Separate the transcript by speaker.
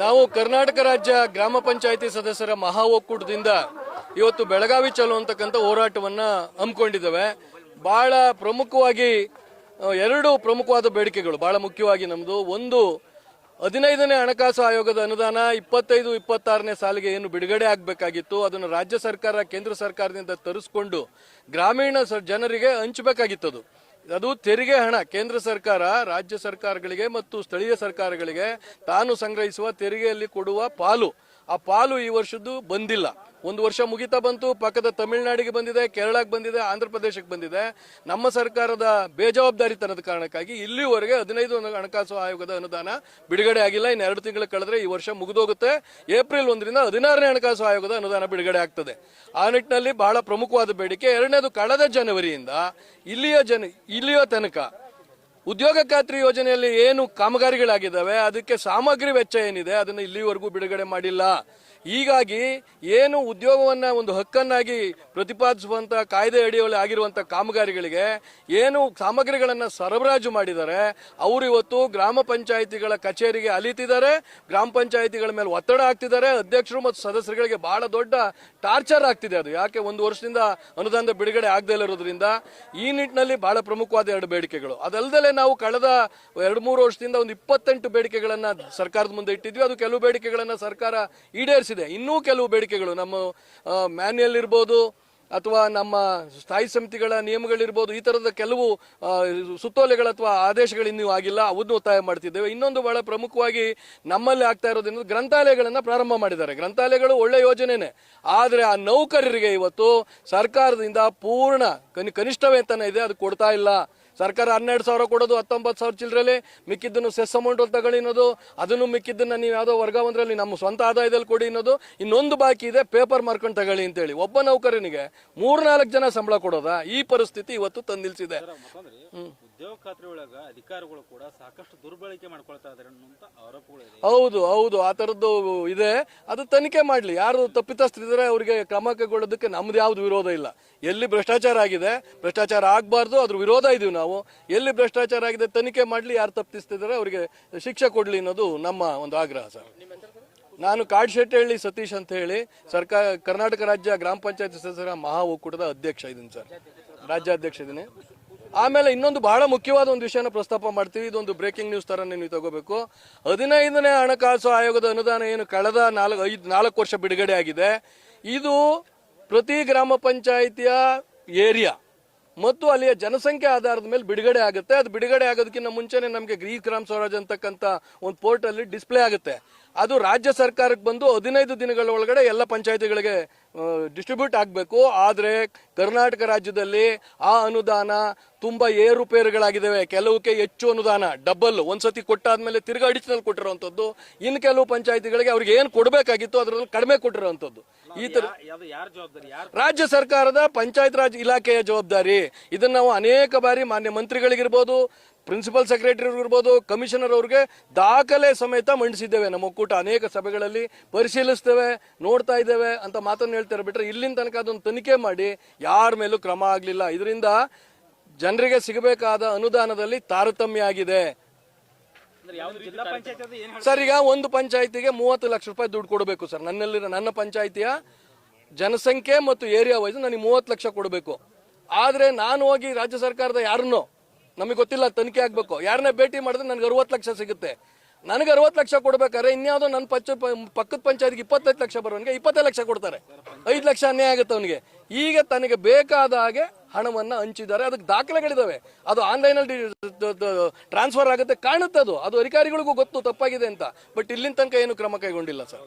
Speaker 1: ನಾವು ಕರ್ನಾಟಕ ರಾಜ್ಯ ಗ್ರಾಮ ಪಂಚಾಯಿತಿ ಸದಸ್ಯರ ಮಹಾ ಒಕ್ಕೂಟದಿಂದ ಇವತ್ತು ಬೆಳಗಾವಿ ಚಲೋ ಅಂತಕ್ಕಂಥ ಹೋರಾಟವನ್ನ ಹಮ್ಮಿಕೊಂಡಿದ್ದೇವೆ. ಬಹಳ ಪ್ರಮುಖವಾಗಿ ಎರಡು ಪ್ರಮುಖವಾದ ಬೇಡಿಕೆಗಳು. ಬಹಳ ಮುಖ್ಯವಾಗಿ ನಮ್ಮದು ಒಂದು, ಹದಿನೈದನೇ ಹಣಕಾಸು ಆಯೋಗದ ಅನುದಾನ, ಇಪ್ಪತ್ತೈದು, ಇಪ್ಪತ್ತಾರನೇ ಸಾಲಿಗೆ ಏನು ಬಿಡುಗಡೆ ಆಗಬೇಕಾಗಿತ್ತು, ಅದನ್ನು ರಾಜ್ಯ ಸರ್ಕಾರ, ಕೇಂದ್ರ ಸರ್ಕಾರದಿಂದ ತರಿಸ್ಕೊಂಡು ಗ್ರಾಮೀಣ ಜನರಿಗೆ ಹಂಚಬೇಕಾಗಿತ್ತದು. ಅದು ತೆರಿಗೆ ಹಣ. ಕೇಂದ್ರ ಸರ್ಕಾರ ರಾಜ್ಯ ಸರ್ಕಾರಗಳಿಗೆ ಮತ್ತು ಸ್ಥಳೀಯ ಸರ್ಕಾರಗಳಿಗೆ ತಾನು ಸಂಗ್ರಹಿಸುವ ತೆರಿಗೆಯಲ್ಲಿ ಕೊಡುವ ಪಾಲು. ಆ ಪಾಲು ಈ ವರ್ಷದ್ದು ಬಂದಿಲ್ಲ. ಒಂದು ವರ್ಷ ಮುಗಿತಾ ಬಂತು, ಪಕ್ಕದ ತಮಿಳುನಾಡಿಗೆ ಬಂದಿದೆ, ಕೇರಳಕ್ಕೆ ಬಂದಿದೆ ಆಂಧ್ರ ಪ್ರದೇಶಕ್ಕೆ ಬಂದಿದೆ. ನಮ್ಮ ಸರ್ಕಾರದ ಬೇಜವಾಬ್ದಾರಿತನದ ಕಾರಣಕ್ಕಾಗಿ ಇಲ್ಲಿವರೆಗೆ ಹದಿನೈದು ಹಣಕಾಸು ಆಯೋಗದ ಅನುದಾನ ಬಿಡುಗಡೆ ಆಗಿಲ್ಲ. ಇನ್ನು ಎರಡು ತಿಂಗಳು ಕಳೆದ್ರೆ ಈ ವರ್ಷ ಮುಗಿದೋಗುತ್ತೆ. ಏಪ್ರಿಲ್ ಒಂದರಿಂದ ಹದಿನಾರನೇ ಹಣಕಾಸು ಆಯೋಗದ ಅನುದಾನ ಬಿಡುಗಡೆ ಆಗ್ತದೆ. ಆ ನಿಟ್ಟಿನಲ್ಲಿ ಬಹಳ ಪ್ರಮುಖವಾದ ಬೇಡಿಕೆ. ಎರಡನೇದು, ಕಳೆದ ಜನವರಿಯಿಂದ ಇಲ್ಲಿಯ ಜನ, ಇಲ್ಲಿಯ ತನಕ ಉದ್ಯೋಗ ಖಾತ್ರಿ ಯೋಜನೆಯಲ್ಲಿ ಏನು ಕಾಮಗಾರಿಗಳಾಗಿದ್ದಾವೆ ಅದಕ್ಕೆ ಸಾಮಗ್ರಿ ವೆಚ್ಚ ಏನಿದೆ ಅದನ್ನು ಇಲ್ಲಿವರೆಗೂ ಬಿಡುಗಡೆ ಮಾಡಿಲ್ಲ. ಹೀಗಾಗಿ ಏನು ಉದ್ಯೋಗವನ್ನ ಒಂದು ಹಕ್ಕನ್ನಾಗಿ ಪ್ರತಿಪಾದಿಸುವಂತ ಕಾಯ್ದೆ ಅಡಿಯಲ್ಲಿ ಆಗಿರುವಂತ ಕಾಮಗಾರಿಗಳಿಗೆ ಏನು ಸಾಮಗ್ರಿಗಳನ್ನ ಸರಬರಾಜು ಮಾಡಿದ್ದಾರೆ ಅವರು ಇವತ್ತು ಗ್ರಾಮ ಪಂಚಾಯಿತಿಗಳ ಕಚೇರಿಗೆ ಅಲಿತಿದ್ದಾರೆ, ಗ್ರಾಮ ಪಂಚಾಯಿತಿಗಳ ಮೇಲೆ ಒತ್ತಡ ಆಗ್ತಿದ್ದಾರೆ ಅಧ್ಯಕ್ಷರು ಮತ್ತು ಸದಸ್ಯರುಗಳಿಗೆ ಬಹಳ ದೊಡ್ಡ ಟಾರ್ಚರ್ ಆಗ್ತಿದೆ ಅದು. ಯಾಕೆ? ಒಂದು ವರ್ಷದಿಂದ ಅನುದಾನದ ಬಿಡುಗಡೆ ಆಗದೇ ಇರೋದ್ರಿಂದ ಈ ನಿಟ್ಟಿನಲ್ಲಿ ಬಹಳ ಪ್ರಮುಖವಾದ ಎರಡು ಬೇಡಿಕೆಗಳು. ಅದಲ್ಲದೆ ನಾವು ಕಳೆದ ಎರಡು ಮೂರು ವರ್ಷದಿಂದ ಒಂದು ಇಪ್ಪತ್ತೆಂಟು ಬೇಡಿಕೆಗಳನ್ನ ಸರ್ಕಾರದ ಮುಂದೆ ಇಟ್ಟಿದ್ವಿ. ಅದು ಕೆಲವು ಬೇಡಿಕೆಗಳನ್ನ ಸರ್ಕಾರ ಈಡೇರಿಸಿದೆ ಇನ್ನೂ ಕೆಲವು ಬೇಡಿಕೆಗಳು. ನಮ್ಮ ಮ್ಯಾನ್ಯಲ್ ಇರ್ಬೋದು, ಅಥವಾ ನಮ್ಮ ಸ್ಥಾಯಿ ಸಮಿತಿಗಳ ನಿಯಮಗಳಿರ್ಬೋದು, ಈ ಥರದ ಕೆಲವು ಸುತ್ತೋಲೆಗಳು ಅಥವಾ ಆದೇಶಗಳು ಇನ್ನೂ ಆಗಿಲ್ಲ. ಅವನ್ನು ಒತ್ತಾಯ ಮಾಡ್ತಿದ್ದೇವೆ. ಇನ್ನೊಂದು ಬಹಳ ಪ್ರಮುಖವಾಗಿ ನಮ್ಮಲ್ಲಿ ಆಗ್ತಾ ಇರೋದ್ರಿಂದ ಗ್ರಂಥಾಲಯಗಳನ್ನು ಪ್ರಾರಂಭ ಮಾಡಿದ್ದಾರೆ. ಗ್ರಂಥಾಲಯಗಳು ಒಳ್ಳೆ ಯೋಜನೆಯೇ ಆದರೆ ಆ ನೌಕರರಿಗೆ ಇವತ್ತು ಸರ್ಕಾರದಿಂದ ಪೂರ್ಣ ಕನಿ, ಕನಿಷ್ಠ ವೇತನ ಇದೆ. ಅದು ಕೊಡ್ತಾ ಇಲ್ಲ. ಸರ್ಕಾರ ಹನ್ನೆರಡು ಸಾವಿರ ಕೊಡೋದು ಹತ್ತೊಂಬತ್ತು ಸಾವಿರ ಚಿಲ್ಲರಲ್ಲಿ ಮಿಕ್ಕಿದ್ದನ್ನು ಸೆಸ್ ಅಮೌಂಟ್ ತಗೊಳ್ಳಿ ಅನ್ನೋದು ಅದನ್ನು ಮಿಕ್ಕಿದ್ದನ್ನು ನೀವು ಯಾವುದೋ ವರ್ಗಾವಂದ್ರಲ್ಲಿ ನಮ್ಮ ಸ್ವಂತ ಆದಾಯದಲ್ಲಿ ಕೊಡಿ ಅನ್ನೋದು ಇನ್ನೊಂದು ಬಾಕಿ ಇದೆ ಪೇಪರ್ ಮಾರ್ಕೊಂಡು ತಗೊಳ್ಳಿ ಅಂತೇಳಿ. ಒಬ್ಬ ನೌಕರನಿಗೆ ಮೂರ್ನಾಲ್ಕು ಜನ ಸಂಬಳ ಕೊಡೋದಾ? ಈ ಪರಿಸ್ಥಿತಿ ಇವತ್ತು ತಂದಿಲ್ಸಿದೆ.
Speaker 2: ಉದ್ಯೋಗ ಅಧಿಕಾರಿಗಳು ಕೂಡ ಸಾಕಷ್ಟು ದುರ್ಬಳಕೆ ಮಾಡ್ಕೊಳ್ತಾ ಅನ್ನುವಂತ ಆರೋಪಗಳಿದೆ
Speaker 1: ಹೌದು ಹೌದು, ಆ ಥರದ್ದು ಇದೆ. ಅದು ತನಿಖೆ ಮಾಡಲಿ. ಯಾರು ತಪ್ಪಿತಸ್ಥರಿದ್ರೆ ಅವರಿಗೆ ಕ್ರಮ ಕೈಗೊಳ್ಳೋದಕ್ಕೆ ನಮ್ದು ಯಾವ್ದು ವಿರೋಧ ಇಲ್ಲ. ಎಲ್ಲಿ ಭ್ರಷ್ಟಾಚಾರ ಆಗಿದೆ, ಭ್ರಷ್ಟಾಚಾರ ಆಗಬಾರ್ದು, ಅದ್ರ ವಿರೋಧ ಇದೀವಿ ನಾವು. ಎಲ್ಲಿ ಭ್ರಷ್ಟಾಚಾರ ಆಗಿದೆ, ತನಿಖೆ ಮಾಡ್ಲಿ. ಯಾರು ತಪ್ಪಿಸ್ತಿದ್ದಾರೆ ಅವರಿಗೆ ಶಿಕ್ಷೆ ಕೊಡಲಿ ಅನ್ನೋದು ನಮ್ಮ ಒಂದು ಆಗ್ರಹ ಸರ್. ನಾನು ಕಾಡ್ಶೆಟ್ಟಹಳ್ಳಿ ಸತೀಶ್ ಅಂತ ಹೇಳಿ, ಸರ್ಕಾರ, ಕರ್ನಾಟಕ ರಾಜ್ಯ ಗ್ರಾಮ ಪಂಚಾಯತ್ ಸದಸ್ಯರ ಮಹಾ ಒಕ್ಕೂಟದ ಅಧ್ಯಕ್ಷ ಇದ್ದೀನಿ ಸರ್. ರಾಜ್ಯಾಧ್ಯಕ್ಷ ಇದ್ದೀನಿ ಆಮೇಲೆ ಇನ್ನೊಂದು ಬಹಳ ಮುಖ್ಯವಾದ ಒಂದು ವಿಷಯನ ಪ್ರಸ್ತಾಪ ಮಾಡ್ತೀವಿ. ಇದೊಂದು ಬ್ರೇಕಿಂಗ್ ನ್ಯೂಸ್ ತರ ನೀವು ತಗೋಬೇಕು. ಹದಿನೈದನೇ ಹಣಕಾಸು ಆಯೋಗದ ಅನುದಾನ ಏನು ಕಳೆದ ನಾಲ್ಕು, ಐದು, ನಾಲ್ಕು ವರ್ಷ ಬಿಡುಗಡೆ ಆಗಿದೆ. ಇದು ಪ್ರತಿ ಗ್ರಾಮ ಪಂಚಾಯಿತಿಯ ಏರಿಯಾ ಮತ್ತು ಅಲ್ಲಿಯ ಜನಸಂಖ್ಯೆ ಆಧಾರದ ಮೇಲೆ ಬಿಡುಗಡೆ ಆಗುತ್ತೆ. ಅದು ಬಿಡುಗಡೆ ಆಗೋದಕ್ಕಿಂತ ಮುಂಚೆನೆ ನಮಗೆ ಗ್ರೀ ಗ್ರಾಮ ಸ್ವರಾಜ್ ಅಂತಕ್ಕಂಥ ಒಂದು ಪೋರ್ಟಲ್ಲಿ ಡಿಸ್ಪ್ಲೇ ಆಗುತ್ತೆ. ಅದು ರಾಜ್ಯ ಸರ್ಕಾರಕ್ಕೆ ಬಂದು ಹದಿನೈದು ದಿನಗಳ ಒಳಗಡೆ ಎಲ್ಲ ಪಂಚಾಯತಿಗಳಿಗೆ ಡಿಸ್ಟ್ರಿಬ್ಯೂಟ್ ಆಗಬೇಕು. ಆದರೆ ಕರ್ನಾಟಕ ರಾಜ್ಯದಲ್ಲಿ ಆ ಅನುದಾನ ತುಂಬ ಏರುಪೇರುಗಳಾಗಿದ್ದಾವೆ. ಕೆಲವಕ್ಕೆ ಹೆಚ್ಚು ಅನುದಾನ ಡಬಲ್ ಒಂದ್ಸತಿ ಕೊಟ್ಟಾದ್ಮೇಲೆ ತಿರ್ಗಾ ಅಡಿಷನಲ್ ಕೊಟ್ಟಿರುವಂತದ್ದು ಇನ್ನು ಕೆಲವು ಪಂಚಾಯತಿಗಳಿಗೆ ಅವ್ರಿಗೆ ಏನು ಕೊಡಬೇಕಾಗಿತ್ತು ಅದರಲ್ಲಿ ಕಡಿಮೆ ಕೊಟ್ಟಿರುವಂತದ್ದು ಈ ತರ
Speaker 2: ಜವಾಬ್ದಾರಿ?
Speaker 1: ರಾಜ್ಯ ಸರ್ಕಾರದ ಪಂಚಾಯತ್ ರಾಜ್ ಇಲಾಖೆಯ ಜವಾಬ್ದಾರಿ. ಇದನ್ನ ನಾವು ಅನೇಕ ಬಾರಿ ಮಾನ್ಯ ಮಂತ್ರಿಗಳಿಗಿರ್ಬೋದು ಪ್ರಿನ್ಸಿಪಲ್ ಸೆಕ್ರೆಟರಿ ಇರ್ಬೋದು ಕಮಿಷನರ್ ಅವ್ರಿಗೆ ದಾಖಲೆ ಸಮೇತ ಮಂಡಿಸಿದ್ದೇವೆ. ನಮ್ಮ ಒಕ್ಕೂಟ ಅನೇಕ ಸಭೆಗಳಲ್ಲಿ ಪರಿಶೀಲಿಸ್ತೇವೆ ನೋಡ್ತಾ ಇದ್ದೇವೆ ಅಂತ ಮಾತನ್ನು ಹೇಳ್ತಾರೆ ಬಿಟ್ರೆ ಇಲ್ಲಿನ ತನಕ ಅದೊಂದು ತನಿಖೆ ಮಾಡಿ ಯಾರ ಮೇಲೂ ಕ್ರಮ ಆಗಲಿಲ್ಲ. ಇದರಿಂದ ಜನರಿಗೆ ಸಿಗಬೇಕಾದ ಅನುದಾನದಲ್ಲಿ ತಾರತಮ್ಯ ಆಗಿದೆ
Speaker 2: ಅಂದ್ರೆ ಯಾವ್ದು ಜಿಲ್ಲಾ ಪಂಚಾಯತ್ ಅದು ಏನ್
Speaker 1: ಸರ್ ಈಗ ಒಂದು ಪಂಚಾಯತಿಗೆ ಮೂವತ್ತು ಲಕ್ಷ ರೂಪಾಯಿ ದುಡ್ಡು ಕೊಡಬೇಕು ಸರ್. ನನ್ನಲ್ಲಿ ನನ್ನ ಪಂಚಾಯತಿಯ ಜನಸಂಖ್ಯೆ ಮತ್ತು ಏರಿಯಾ ವೈಸ್ ನನಗೆ ಮೂವತ್ತು ಲಕ್ಷ ಕೊಡಬೇಕು. ಆದರೆ ನಾನು ಹೋಗಿ ರಾಜ್ಯ ಸರ್ಕಾರದ ಯಾರನ್ನೋ ನಮಗೆ ಗೊತ್ತಿಲ್ಲ ತನಿಖೆ ಆಗಬೇಕು. ಯಾರನ್ನೇ ಭೇಟಿ ಮಾಡಿದ್ರೆ ನನಗೆ ಅರವತ್ತು ಲಕ್ಷ ಸಿಗುತ್ತೆ. ನನಗೆ ಅರವತ್ತು ಲಕ್ಷ ಕೊಡ್ಬೇಕಾದ್ರೆ ಇನ್ಯಾವುದೋ ನನ್ನ ಪಂಚ ಪಕ್ಕದ ಪಂಚಾಯತ್ಗೆ ಇಪ್ಪತ್ತೈದು ಲಕ್ಷ ಬರೋನಿಗೆ ಇಪ್ಪತ್ತೈದು ಲಕ್ಷ ಕೊಡ್ತಾರೆ. ಐದು ಲಕ್ಷ ಅನ್ಯಾಯ ಆಗುತ್ತೆ ಅವನಿಗೆ. ಈಗ ತನಗೆ ಬೇಕಾದ ಹಾಗೆ ಹಣವನ್ನ ಹಂಚಿದ್ದಾರೆ. ಅದಕ್ಕೆ ದಾಖಲೆಗಳಿದಾವೆ. ಅದು ಆನ್ಲೈನಲ್ಲಿ ಟ್ರಾನ್ಸ್ಫರ್ ಆಗುತ್ತೆ ಕಾಣುತ್ತೆ ಅದು. ಅದು ಅಧಿಕಾರಿಗಳಿಗೂ ಗೊತ್ತು, ತಪ್ಪಾಗಿದೆ ಅಂತ. ಬಟ್ ಇಲ್ಲಿನ ತನಕ ಏನು ಕ್ರಮ ಕೈಗೊಂಡಿಲ್ಲ, ಸರ್.